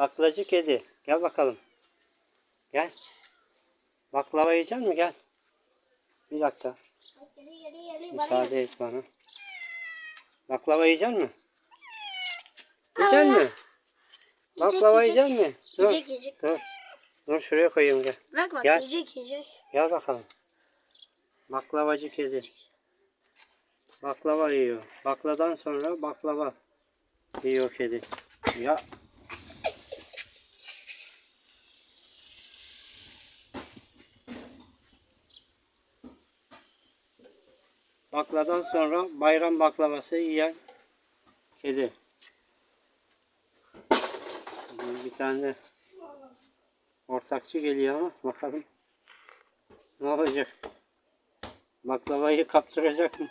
Baklacı kedi. Gel bakalım. Gel. Baklava yiyecek misin? Gel. Bir dakika. Müsaade et bana. Baklava yiyecek misin? Yiyecek misin? Baklava yiyecek. yiyecek misin? Dur. Yiyecek yiyecek. Dur. Dur şuraya koyayım gel. Bırak bak Gel. yiyecek yiyecek. Gel bakalım. Baklavacı kedi. Baklava yiyor. Bakladan sonra baklava yiyor kedi. Ya. Bakladan sonra bayram baklavası yiyen kedi. Bir tane ortakçı geliyor ama bakalım ne olacak. Baklavayı kaptıracak mı?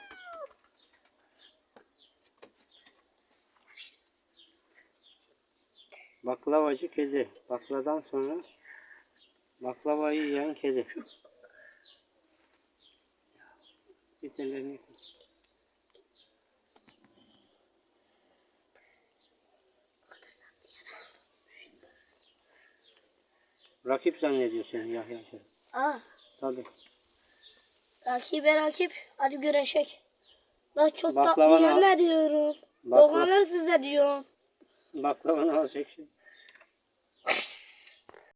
Baklavacı kedi. Bakladan sonra baklavayı yiyen kedi. Bitirlerini Rakip zannediyor seni Yahya seni. Aa. Tabii. Rakibe rakip. Hadi güreşek. Bak çok Baklavanı tatlı yerler diyorum. Bakla, Dokunur size diyorum. baklavanı alacak şimdi.